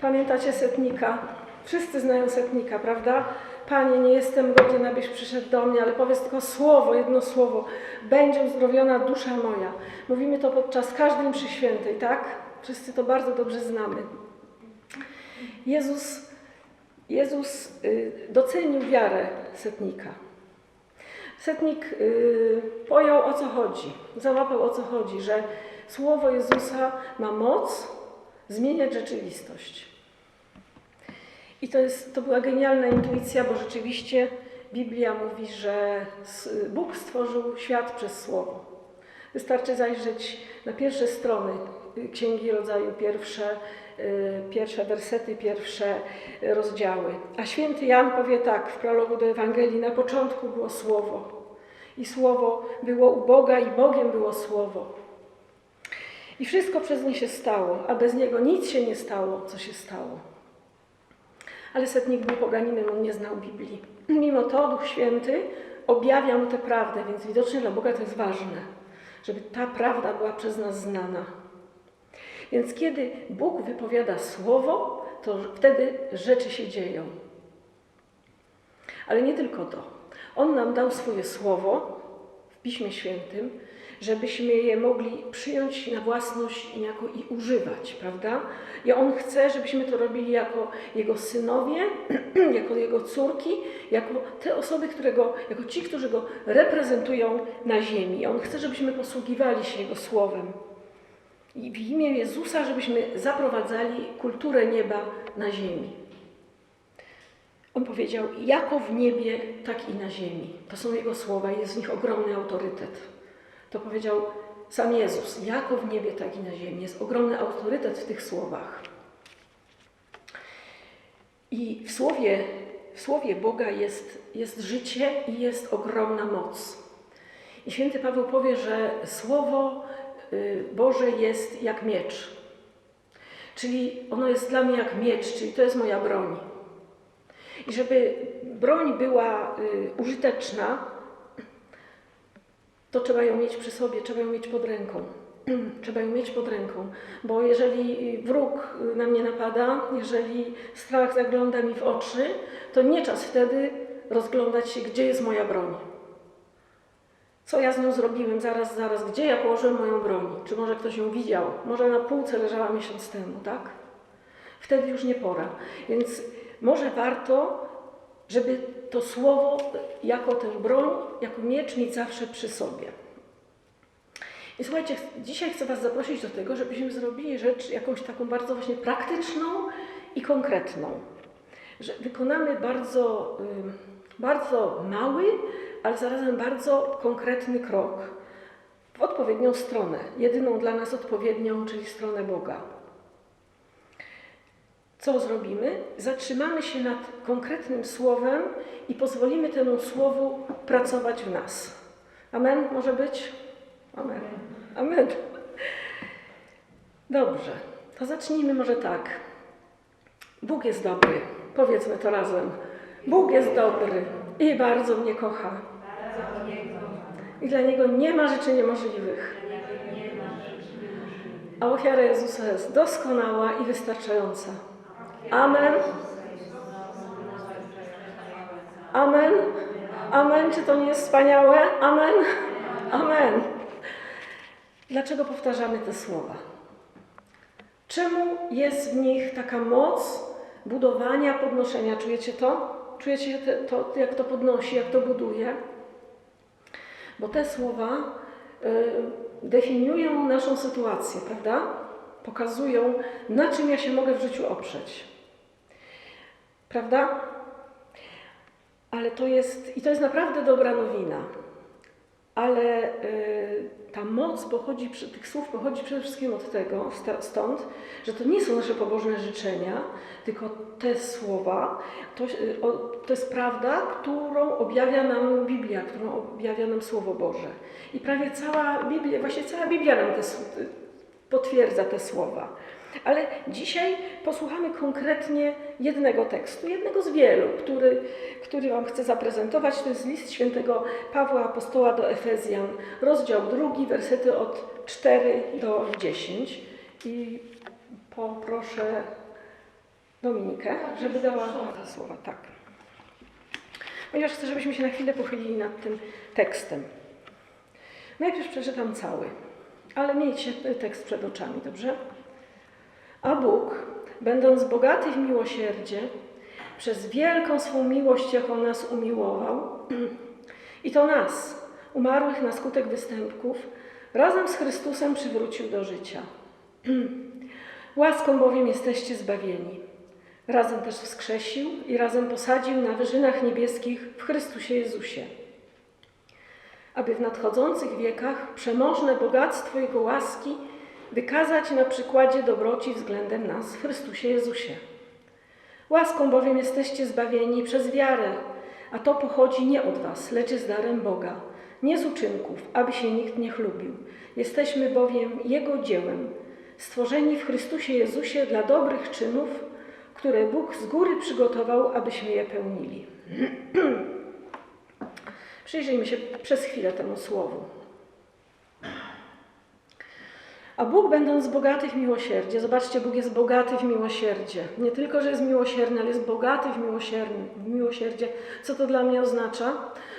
Pamiętacie setnika? Wszyscy znają setnika, prawda? Panie, nie jestem godzien, abyś przyszedł do mnie, ale powiedz tylko słowo, jedno słowo. Będzie uzdrowiona dusza moja. Mówimy to podczas każdej mszy świętej, tak? Wszyscy to bardzo dobrze znamy. Jezus, Jezus y, docenił wiarę setnika. Setnik y, pojął o co chodzi, załapał o co chodzi, że słowo Jezusa ma moc zmieniać rzeczywistość. I to, jest, to była genialna intuicja, bo rzeczywiście Biblia mówi, że Bóg stworzył świat przez słowo. Wystarczy zajrzeć na pierwsze strony Księgi Rodzaju, pierwsze, y, pierwsze wersety, pierwsze rozdziały. A święty Jan powie tak w prologu do Ewangelii: Na początku było Słowo. I Słowo było u Boga, i Bogiem było Słowo. I wszystko przez nie się stało, a bez niego nic się nie stało, co się stało. Ale setnik był poganinem, on nie znał Biblii. Mimo to Duch Święty objawia mu tę prawdę, więc widocznie dla Boga to jest ważne, żeby ta prawda była przez nas znana. Więc kiedy Bóg wypowiada słowo, to wtedy rzeczy się dzieją. Ale nie tylko to. On nam dał swoje słowo Piśmie Świętym, żebyśmy je mogli przyjąć na własność niejako i używać, prawda? I On chce, żebyśmy to robili jako Jego synowie, jako Jego córki, jako te osoby, które go, jako ci, którzy Go reprezentują na ziemi. On chce, żebyśmy posługiwali się Jego słowem. I w imię Jezusa, żebyśmy zaprowadzali kulturę nieba na ziemi. On powiedział, jako w niebie, tak i na ziemi. To są Jego słowa i jest w nich ogromny autorytet. To powiedział sam Jezus, jako w niebie, tak i na ziemi. Jest ogromny autorytet w tych słowach. I w słowie, w słowie Boga jest, jest życie i jest ogromna moc. I święty Paweł powie, że słowo y, Boże jest jak miecz. Czyli ono jest dla mnie jak miecz, czyli to jest moja broń. I żeby broń była y, użyteczna, to trzeba ją mieć przy sobie, trzeba ją mieć pod ręką. trzeba ją mieć pod ręką, bo jeżeli wróg na mnie napada, jeżeli strach zagląda mi w oczy, to nie czas wtedy rozglądać się, gdzie jest moja broń. Co ja z nią zrobiłem? Zaraz, zaraz. Gdzie ja położyłem moją broń? Czy może ktoś ją widział? Może na półce leżała miesiąc temu, tak? Wtedy już nie pora. Więc może warto, żeby to słowo jako tę broń, jako miecz mieć zawsze przy sobie. I słuchajcie, ch- dzisiaj chcę Was zaprosić do tego, żebyśmy zrobili rzecz jakąś taką bardzo właśnie praktyczną i konkretną. Że wykonamy bardzo, bardzo mały, ale zarazem bardzo konkretny krok w odpowiednią stronę, jedyną dla nas odpowiednią, czyli stronę Boga. Co zrobimy? Zatrzymamy się nad konkretnym słowem i pozwolimy temu słowu pracować w nas. Amen? Może być? Amen. Amen. Dobrze, to zacznijmy może tak. Bóg jest dobry. Powiedzmy to razem. Bóg jest dobry i bardzo mnie kocha. I dla Niego nie ma rzeczy niemożliwych. A ofiara Jezusa jest doskonała i wystarczająca. Amen. Amen. Amen. Czy to nie jest wspaniałe? Amen. Amen. Dlaczego powtarzamy te słowa? Czemu jest w nich taka moc budowania, podnoszenia? Czujecie to? Czujecie to, jak to podnosi, jak to buduje? Bo te słowa y, definiują naszą sytuację, prawda? Pokazują, na czym ja się mogę w życiu oprzeć. Prawda? Ale to jest, i to jest naprawdę dobra nowina. Ale y, ta moc pochodzi, tych słów pochodzi przede wszystkim od tego, stąd, że to nie są nasze pobożne życzenia, tylko te słowa, to, y, to jest prawda, którą objawia nam Biblia, którą objawia nam Słowo Boże. I prawie cała Biblia, właśnie cała Biblia nam te, y, potwierdza te słowa. Ale dzisiaj posłuchamy konkretnie jednego tekstu, jednego z wielu, który, który Wam chcę zaprezentować. To jest list świętego Pawła Apostoła do Efezjan, rozdział drugi, wersety od 4 do 10. I poproszę Dominikę, żeby dała słowa. Tak. Ponieważ chcę, żebyśmy się na chwilę pochylili nad tym tekstem. Najpierw przeczytam cały, ale miejcie tekst przed oczami, dobrze? A Bóg, będąc bogaty w miłosierdzie, przez wielką swą miłość, jaką nas umiłował, i to nas, umarłych na skutek występków, razem z Chrystusem przywrócił do życia. Łaską bowiem jesteście zbawieni. Razem też wskrzesił i razem posadził na wyżynach niebieskich w Chrystusie Jezusie. Aby w nadchodzących wiekach przemożne bogactwo Jego łaski wykazać na przykładzie dobroci względem nas w Chrystusie Jezusie. Łaską bowiem jesteście zbawieni przez wiarę, a to pochodzi nie od was, lecz jest darem Boga, nie z uczynków, aby się nikt nie chlubił. Jesteśmy bowiem Jego dziełem, stworzeni w Chrystusie Jezusie dla dobrych czynów, które Bóg z góry przygotował, abyśmy je pełnili. Przyjrzyjmy się przez chwilę temu słowu. A Bóg, będąc bogaty w miłosierdzie, zobaczcie, Bóg jest bogaty w miłosierdzie. Nie tylko, że jest miłosierny, ale jest bogaty w, miłosierdzie. Co to dla mnie oznacza?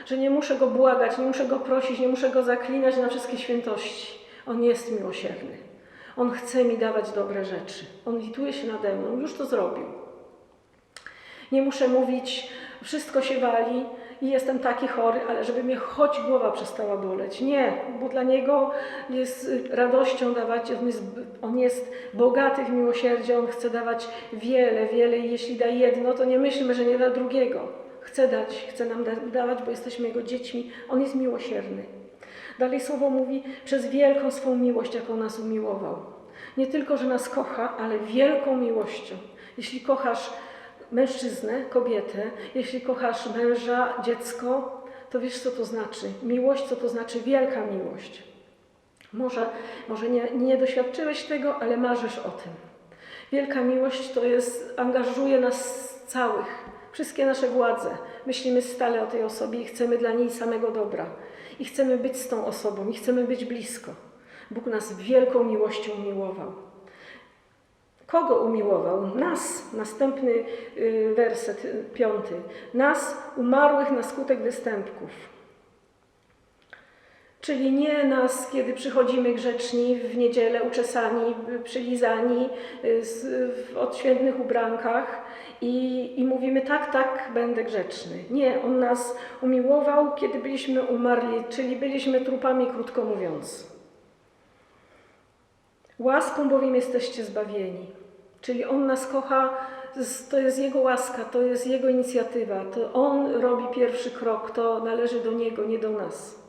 Że nie muszę go błagać, nie muszę go prosić, nie muszę go zaklinać na wszystkie świętości. On jest miłosierny. On chce mi dawać dobre rzeczy. On lituje się nade mną, już to zrobił. Nie muszę mówić, wszystko się wali i jestem taki chory, ale żeby mnie choć głowa przestała boleć. Nie, bo dla Niego jest radością dawać, on jest, on jest bogaty w miłosierdzie, On chce dawać wiele, wiele i jeśli da jedno, to nie myślmy, że nie da drugiego. Chce dać, chce nam da, dawać, bo jesteśmy Jego dziećmi. On jest miłosierny. Dalej słowo mówi, przez wielką swą miłość, jaką nas umiłował. Nie tylko, że nas kocha, ale wielką miłością. Jeśli kochasz mężczyznę, kobietę, jeśli kochasz męża, dziecko, to wiesz, co to znaczy. Miłość, co to znaczy wielka miłość. Może, może nie, nie doświadczyłeś tego, ale marzysz o tym. Wielka miłość to jest, angażuje nas całych, wszystkie nasze władze. Myślimy stale o tej osobie i chcemy dla niej samego dobra. I chcemy być z tą osobą, i chcemy być blisko. Bóg nas wielką miłością miłował. Kogo umiłował? Nas. Następny y, werset, piąty. Nas, umarłych na skutek występków. Czyli nie nas, kiedy przychodzimy grzeczni w niedzielę, uczesani, przylizani y, w odświętnych ubrankach i, i mówimy tak, tak, będę grzeczny. Nie, On nas umiłował, kiedy byliśmy umarli, czyli byliśmy trupami, krótko mówiąc. Łaską bowiem jesteście zbawieni. Czyli On nas kocha, to jest Jego łaska, to jest Jego inicjatywa, to On robi pierwszy krok, to należy do Niego, nie do nas.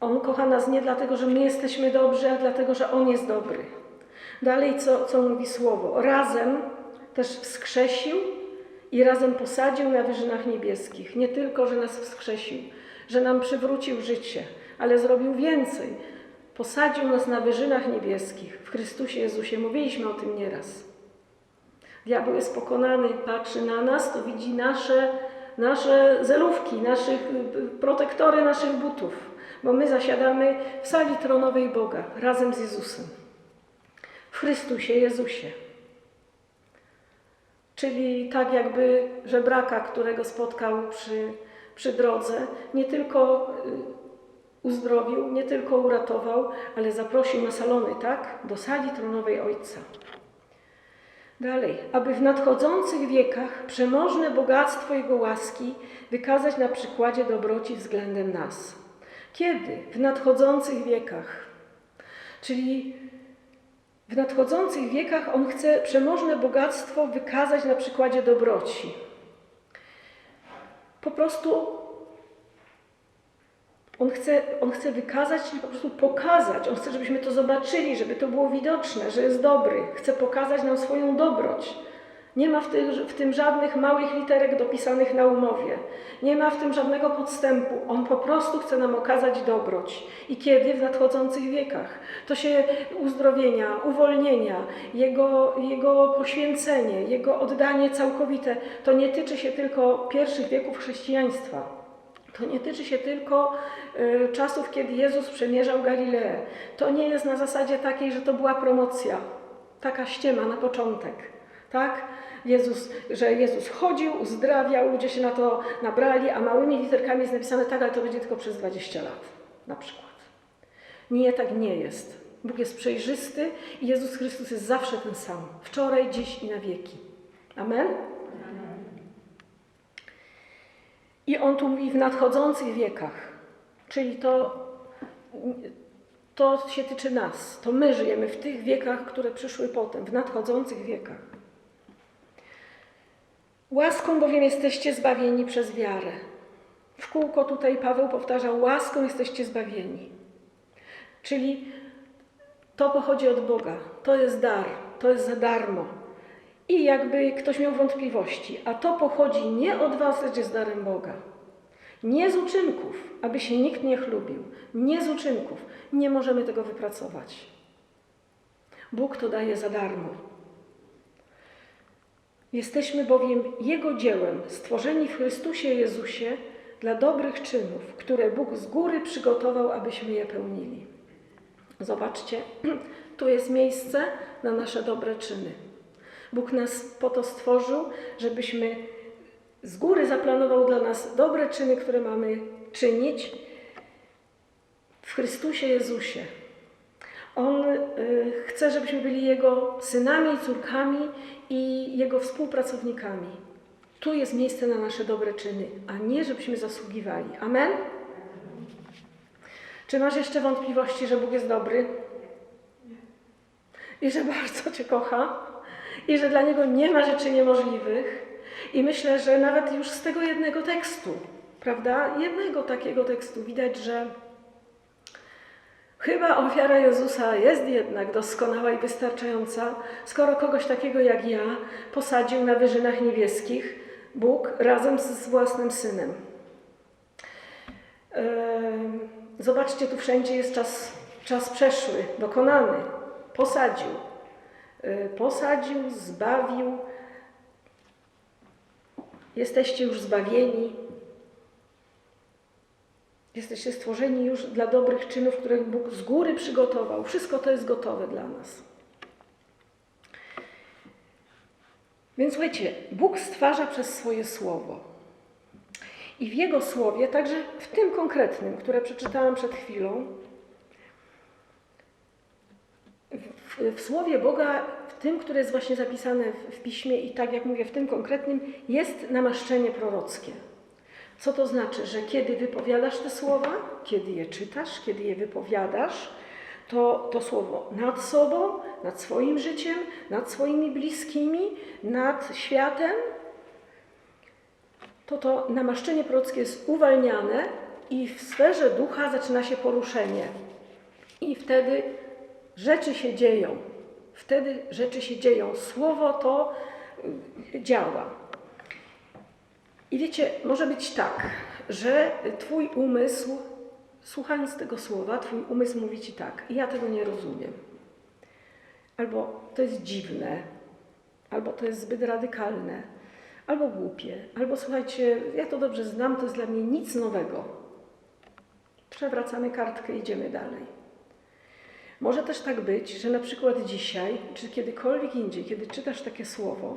On kocha nas nie dlatego, że my jesteśmy dobrzy, a dlatego, że On jest dobry. Dalej, co, co mówi Słowo? Razem też wskrzesił i razem posadził na wyżynach niebieskich. Nie tylko, że nas wskrzesił, że nam przywrócił życie, ale zrobił więcej Posadził nas na wyżynach niebieskich w Chrystusie Jezusie. Mówiliśmy o tym nieraz. Diabeł jest pokonany, patrzy na nas, to widzi nasze, nasze zelówki, naszych, protektory naszych butów, bo my zasiadamy w sali tronowej Boga razem z Jezusem. W Chrystusie Jezusie. Czyli tak jakby żebraka, którego spotkał przy, przy drodze, nie tylko y, uzdrowił, nie tylko uratował, ale zaprosił na salony, tak? Do sali tronowej Ojca. Dalej, aby w nadchodzących wiekach przemożne bogactwo Jego łaski wykazać na przykładzie dobroci względem nas. Kiedy? W nadchodzących wiekach. Czyli w nadchodzących wiekach On chce przemożne bogactwo wykazać na przykładzie dobroci. Po prostu on chce, on chce wykazać, czyli po prostu pokazać. On chce, żebyśmy to zobaczyli, żeby to było widoczne, że jest dobry. Chce pokazać nam swoją dobroć. Nie ma w tym, w tym żadnych małych literek dopisanych na umowie. Nie ma w tym żadnego podstępu. On po prostu chce nam okazać dobroć. I kiedy? W nadchodzących wiekach. To się uzdrowienia, uwolnienia, jego, jego poświęcenie, jego oddanie całkowite, to nie tyczy się tylko pierwszych wieków chrześcijaństwa. To nie tyczy się tylko y, czasów, kiedy Jezus przemierzał Galileę. To nie jest na zasadzie takiej, że to była promocja. taka ściema na początek, tak? Jezus, że Jezus chodził, uzdrawiał, ludzie się na to nabrali, a małymi literkami jest napisane tak, ale to będzie tylko przez 20 lat, na przykład. Nie, tak nie jest. Bóg jest przejrzysty i Jezus Chrystus jest zawsze ten sam. Wczoraj, dziś i na wieki. Amen? I on tu mówi w nadchodzących wiekach, czyli to, to się tyczy nas. To my żyjemy w tych wiekach, które przyszły potem, w nadchodzących wiekach. Łaską bowiem jesteście zbawieni przez wiarę. W kółko tutaj Paweł powtarzał: łaską jesteście zbawieni. Czyli to pochodzi od Boga, to jest dar, to jest za darmo. I jakby ktoś miał wątpliwości, a to pochodzi nie od was, lecz jest darem Boga. Nie z uczynków, aby się nikt nie chlubił. Nie z uczynków. Nie możemy tego wypracować. Bóg to daje za darmo. Jesteśmy bowiem Jego dziełem, stworzeni w Chrystusie Jezusie dla dobrych czynów, które Bóg z góry przygotował, abyśmy je pełnili. Zobaczcie, tu jest miejsce na nasze dobre czyny. Bóg nas po to stworzył, żebyśmy z góry zaplanował dla nas dobre czyny, które mamy czynić w Chrystusie Jezusie. On y, chce, żebyśmy byli Jego synami córkami i Jego współpracownikami. Tu jest miejsce na nasze dobre czyny, a nie żebyśmy zasługiwali. Amen? Czy masz jeszcze wątpliwości, że Bóg jest dobry? I że bardzo Cię kocha? I że dla Niego nie ma rzeczy niemożliwych? I myślę, że nawet już z tego jednego tekstu, prawda? Jednego takiego tekstu widać, że chyba ofiara Jezusa jest jednak doskonała i wystarczająca, skoro kogoś takiego jak ja posadził na wyżynach niebieskich Bóg razem z własnym synem. Zobaczcie, tu wszędzie jest czas, czas przeszły, dokonany. Posadził. Posadził, zbawił. Jesteście już zbawieni. Jesteście stworzeni już dla dobrych czynów, które Bóg z góry przygotował. Wszystko to jest gotowe dla nas. Więc słuchajcie, Bóg stwarza przez swoje słowo. I w Jego słowie, także w tym konkretnym, które przeczytałam przed chwilą, w, w słowie Boga, tym, które jest właśnie zapisane w, w piśmie i tak jak mówię, w tym konkretnym, jest namaszczenie prorockie. Co to znaczy, że kiedy wypowiadasz te słowa, kiedy je czytasz, kiedy je wypowiadasz, to to słowo nad sobą, nad swoim życiem, nad swoimi bliskimi, nad światem, to to namaszczenie prorockie jest uwalniane i w sferze ducha zaczyna się poruszenie. I wtedy rzeczy się dzieją. Wtedy rzeczy się dzieją. Słowo to y, działa. I wiecie, może być tak, że Twój umysł, słuchając tego słowa, Twój umysł mówi Ci tak, ja tego nie rozumiem. Albo to jest dziwne, albo to jest zbyt radykalne, albo głupie, albo słuchajcie, ja to dobrze znam, to jest dla mnie nic nowego. Przewracamy kartkę, idziemy dalej. Może też tak być, że na przykład dzisiaj, czy kiedykolwiek indziej, kiedy czytasz takie słowo,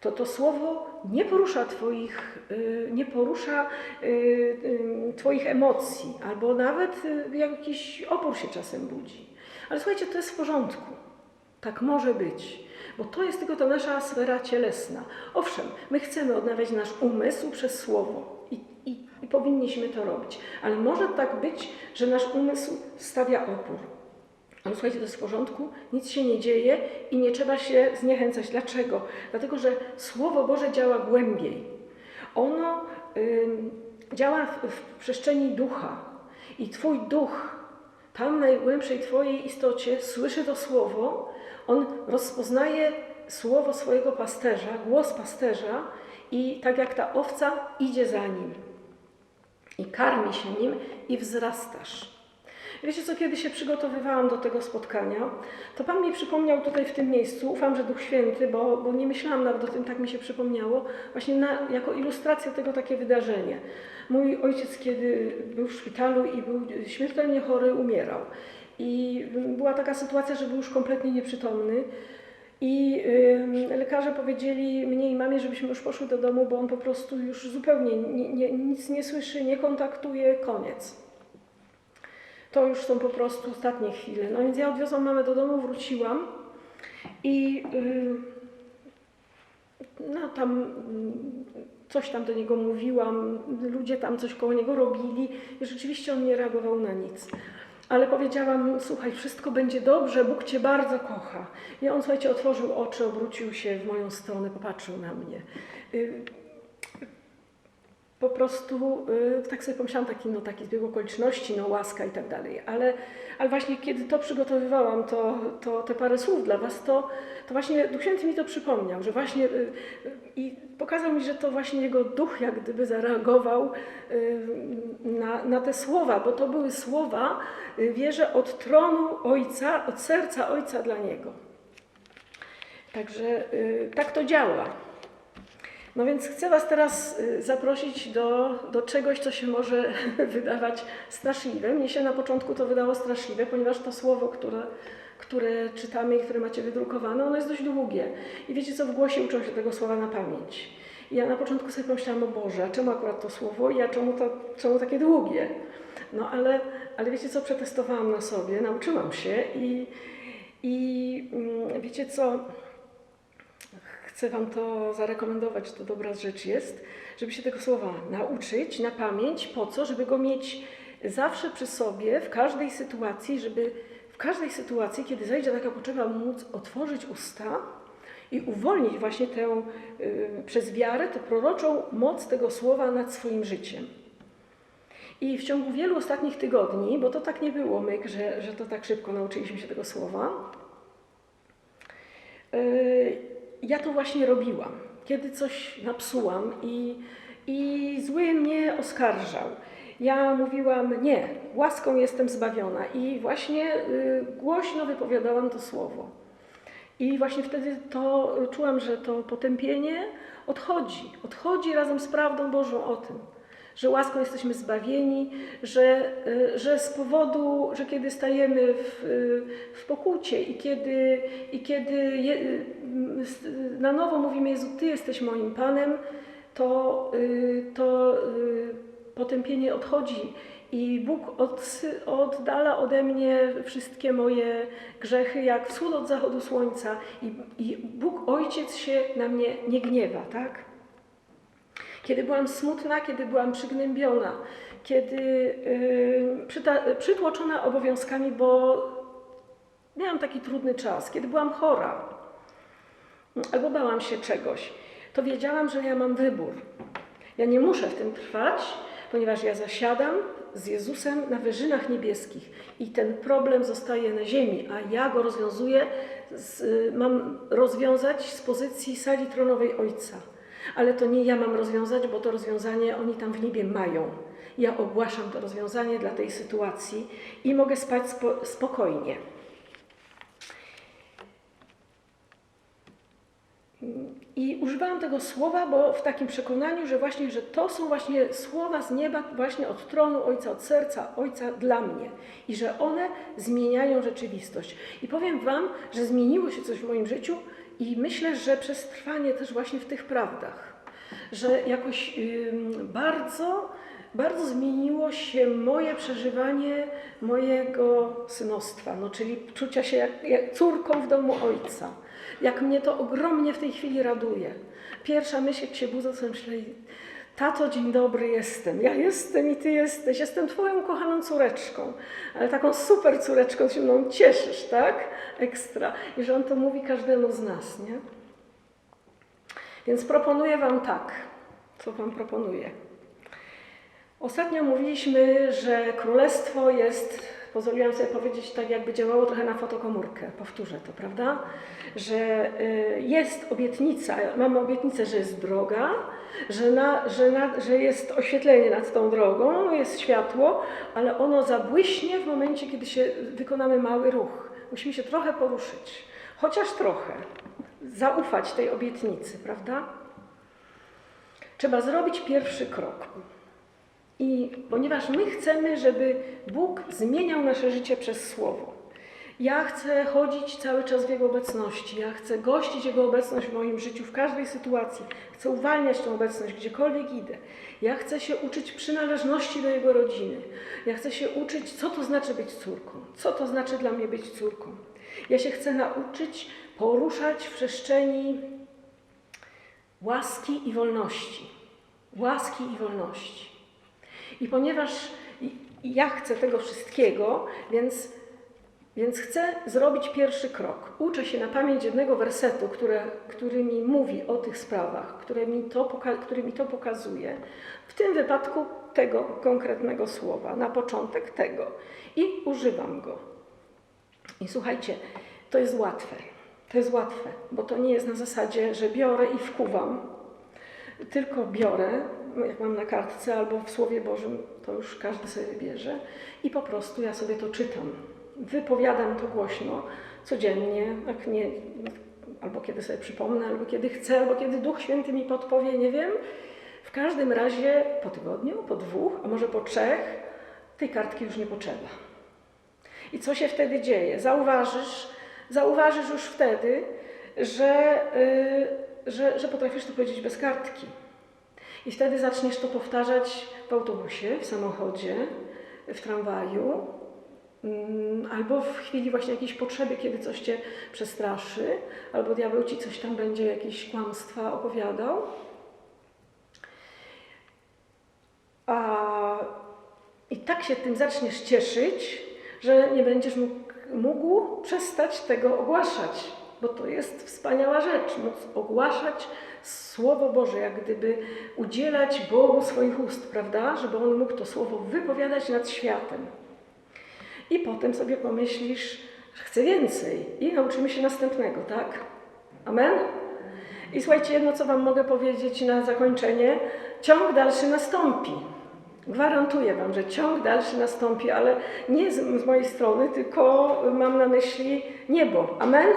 to to słowo nie porusza Twoich, y, nie porusza y, y, Twoich emocji, albo nawet jakiś opór się czasem budzi. Ale słuchajcie, to jest w porządku. Tak może być, bo to jest tylko ta nasza sfera cielesna. Owszem, my chcemy odnawiać nasz umysł przez słowo i, i, i powinniśmy to robić, ale może tak być, że nasz umysł stawia opór. Ale słuchajcie, to jest w porządku, nic się nie dzieje i nie trzeba się zniechęcać. Dlaczego? Dlatego, że Słowo Boże działa głębiej. Ono y, działa w, w przestrzeni ducha i Twój duch, tam w najgłębszej Twojej istocie, słyszy to Słowo, on rozpoznaje Słowo swojego pasterza, głos pasterza i tak jak ta owca idzie za nim i karmi się nim i wzrastasz. Wiecie co, kiedy się przygotowywałam do tego spotkania, to Pan mi przypomniał tutaj w tym miejscu, ufam, że Duch Święty, bo, bo nie myślałam nawet o tym, tak mi się przypomniało, właśnie na, jako ilustracja tego takie wydarzenie. Mój ojciec, kiedy był w szpitalu i był śmiertelnie chory, umierał. I była taka sytuacja, że był już kompletnie nieprzytomny. I lekarze powiedzieli mnie i mamie, żebyśmy już poszły do domu, bo on po prostu już zupełnie nie, nie, nic nie słyszy, nie kontaktuje, koniec. To już są po prostu ostatnie chwile. No więc ja odwiozłam mamę do domu, wróciłam i no tam coś tam do niego mówiłam, ludzie tam coś koło niego robili i rzeczywiście on nie reagował na nic. Ale powiedziałam, słuchaj, wszystko będzie dobrze, Bóg Cię bardzo kocha. I on, słuchajcie, otworzył oczy, obrócił się w moją stronę, popatrzył na mnie. Po prostu y, tak sobie pomyślałam, taki, no, taki zbieg okoliczności, no łaska i tak dalej. Ale, ale właśnie kiedy to przygotowywałam, to, to te parę słów dla Was, to, to właśnie Duch Święty mi to przypomniał, że właśnie y, y, i pokazał mi, że to właśnie Jego Duch jak gdyby zareagował y, na, na te słowa, bo to były słowa, y, wierzę, od tronu Ojca, od serca Ojca dla Niego. Także tak to działa. No więc chcę Was teraz y, zaprosić do, do czegoś, co się może wydawać straszliwe. Mnie się na początku to wydało straszliwe, ponieważ to słowo, które, które czytamy i które macie wydrukowane, ono jest dość długie. I wiecie co, w głosie uczą się tego słowa na pamięć. I ja na początku sobie pomyślałam, o Boże, czemu akurat to słowo i a czemu, to, czemu takie długie? No ale, ale wiecie co, przetestowałam na sobie, nauczyłam się i, i mm, wiecie co, chcę Wam to zarekomendować, to dobra rzecz jest, żeby się tego słowa nauczyć na pamięć. Po co? Żeby go mieć zawsze przy sobie, w każdej sytuacji, żeby w każdej sytuacji, kiedy zajdzie taka potrzeba, móc otworzyć usta i uwolnić właśnie tę y, przez wiarę, tę proroczą moc tego słowa nad swoim życiem. I w ciągu wielu ostatnich tygodni, bo to tak nie było myk, że, że to tak szybko nauczyliśmy się tego słowa, y, ja to właśnie robiłam. Kiedy coś napsułam i, i zły mnie oskarżał, ja mówiłam nie, łaską jestem zbawiona i właśnie y, głośno wypowiadałam to słowo. I właśnie wtedy to czułam, że to potępienie odchodzi. Odchodzi razem z prawdą Bożą o tym, że łaską jesteśmy zbawieni, że, y, że z powodu, że kiedy stajemy w, y, w pokucie i kiedy, i kiedy je, y, na nowo mówimy Jezu, Ty jesteś moim Panem, to, to potępienie odchodzi i Bóg odsy- oddala ode mnie wszystkie moje grzechy, jak wschód od zachodu słońca i, i Bóg Ojciec się na mnie nie gniewa, tak? Kiedy byłam smutna, kiedy byłam przygnębiona, kiedy yy, przyta- przytłoczona obowiązkami, bo miałam taki trudny czas, kiedy byłam chora albo bałam się czegoś, to wiedziałam, że ja mam wybór. Ja nie muszę w tym trwać, ponieważ ja zasiadam z Jezusem na wyżynach niebieskich i ten problem zostaje na ziemi, a ja go rozwiązuję, z, mam rozwiązać z pozycji sali tronowej Ojca. Ale to nie ja mam rozwiązać, bo to rozwiązanie oni tam w niebie mają. Ja ogłaszam to rozwiązanie dla tej sytuacji i mogę spać spo, spokojnie. I używałam tego słowa, bo w takim przekonaniu, że właśnie, że to są właśnie słowa z nieba, właśnie od tronu Ojca, od serca Ojca dla mnie. I że one zmieniają rzeczywistość. I powiem Wam, że zmieniło się coś w moim życiu i myślę, że przez trwanie też właśnie w tych prawdach. Że jakoś bardzo, bardzo zmieniło się moje przeżywanie mojego synostwa, no, czyli czucia się jak, jak córką w domu Ojca jak mnie to ogromnie w tej chwili raduje. Pierwsza myśl, jak się budzę, to myślę, tato, dzień dobry, jestem. Ja jestem i ty jesteś. Jestem twoją kochaną córeczką, ale taką super córeczką się mną cieszysz, tak? Ekstra. I że on to mówi każdemu z nas, nie? Więc proponuję wam tak. Co wam proponuję? Ostatnio mówiliśmy, że królestwo jest, pozwoliłam sobie powiedzieć, tak jakby działało trochę na fotokomórkę. Powtórzę to, prawda? Że y, jest obietnica, mamy obietnicę, że jest droga, że, na, że, na, że jest oświetlenie nad tą drogą, jest światło, ale ono zabłyśnie w momencie, kiedy się wykonamy mały ruch. Musimy się trochę poruszyć, chociaż trochę. Zaufać tej obietnicy, prawda? Trzeba zrobić pierwszy krok. I ponieważ my chcemy, żeby Bóg zmieniał nasze życie przez Słowo, Ja chcę chodzić cały czas w Jego obecności. Ja chcę gościć Jego obecność w moim życiu w każdej sytuacji. Chcę uwalniać tę obecność, gdziekolwiek idę. Ja chcę się uczyć przynależności do Jego rodziny. Ja chcę się uczyć, co to znaczy być córką. Co to znaczy dla mnie być córką. Ja się chcę nauczyć poruszać w przestrzeni łaski i wolności. Łaski i wolności. I ponieważ ja chcę tego wszystkiego, więc, więc chcę zrobić pierwszy krok. Uczę się na pamięć jednego wersetu, które, który mi mówi o tych sprawach, które mi to, który mi to pokazuje. W tym wypadku tego konkretnego słowa, na początek tego. I używam go. I słuchajcie, to jest łatwe. To jest łatwe, bo to nie jest na zasadzie, że biorę i wkuwam, tylko biorę, jak mam na kartce albo w Słowie Bożym, to już każdy sobie wybierze i po prostu ja sobie to czytam. Wypowiadam to głośno, codziennie, jak nie, albo kiedy sobie przypomnę, albo kiedy chcę, albo kiedy Duch Święty mi podpowie, nie wiem. W każdym razie po tygodniu, po dwóch, a może po trzech, tej kartki już nie potrzeba. I co się wtedy dzieje? Zauważysz, zauważysz już wtedy, że, y, że, że potrafisz to powiedzieć bez kartki. I wtedy zaczniesz to powtarzać w autobusie, w samochodzie, w tramwaju, mm, albo w chwili właśnie jakiejś potrzeby, kiedy coś cię przestraszy, albo diabeł ci coś tam będzie, jakieś kłamstwa opowiadał. A, I tak się tym zaczniesz cieszyć, że nie będziesz mógł, mógł przestać tego ogłaszać, bo to jest wspaniała rzecz, móc ogłaszać Słowo Boże, jak gdyby udzielać Bogu swoich ust, prawda? Żeby On mógł to Słowo wypowiadać nad światem. I potem sobie pomyślisz, że chcę więcej i nauczymy się następnego, tak? Amen? I słuchajcie, jedno co Wam mogę powiedzieć na zakończenie, ciąg dalszy nastąpi. Gwarantuję Wam, że ciąg dalszy nastąpi, ale nie z, z mojej strony, tylko mam na myśli niebo. Amen?